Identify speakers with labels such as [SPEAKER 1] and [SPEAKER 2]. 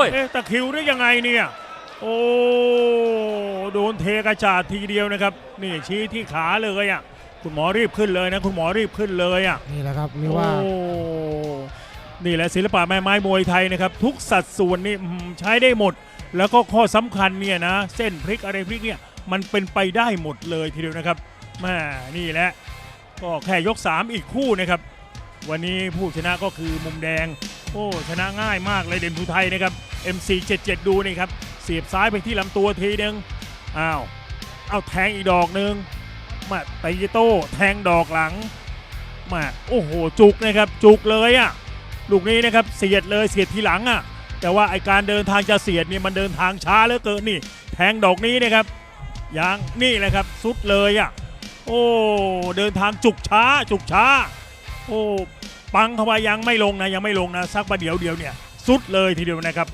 [SPEAKER 1] อ้ย
[SPEAKER 2] เอ๊ะตะคริวได้ยังไงเนี่ย โอ้โดนเทกระจาดทีเดียวนะครับ นี่ชี้ที่ขาเลยอะคุณหมอรีบขึ้นเลยนะคุณหมอรีบขึ้นเลยอะ
[SPEAKER 3] นี่แหละครับเรียกว่า
[SPEAKER 2] โอ้นี่แหละศิลปะแม่ไม้มวยไทยนะครับ ทุกสัดส่วนนี่อืมใช้ได้หมด แล้วก็ข้อสำคัญเนี่ยนะเส้นพลิกอะไรพลิกเนี่ยมันเป็นไปได้หมดเลยทีเดียวนะครับแม่นี่แหละก็แค่ยก 3 อีกคู่นะครับ วันนี้ผู้ชนะก็คือมุมแดง โอ้ชนะง่ายมากเลยเด่นภูไทยนะครับ MC77 ดูนี่ครับ เสียบซ้ายไปที่ลำตัวทีนึงอ้าวเอาแทงอีกดอกหนึ่งมาตีโต้แทงดอกหลังมาโอ้โหจุกนะครับจุกเลยอะ่ะลูกนี้นะครับเสียดเลยเสียดทีหลังอะ่ะ แต่ว่าไอการเดินทางจะเสียดเนี่ยมันเดินทางช้าเหลือเกินนี่ แทงดอกนี้นะครับยังนี่แหละครับสุดเลยอะ่ะโอ้เดินทางจุกช้าจุกช้า โอ้ปังเข้าไปยังไม่ลงนะยังไม่ลงนะสักประเดี๋ยวเดียวเนี่ยสุดเลยทีเดียวนะครับ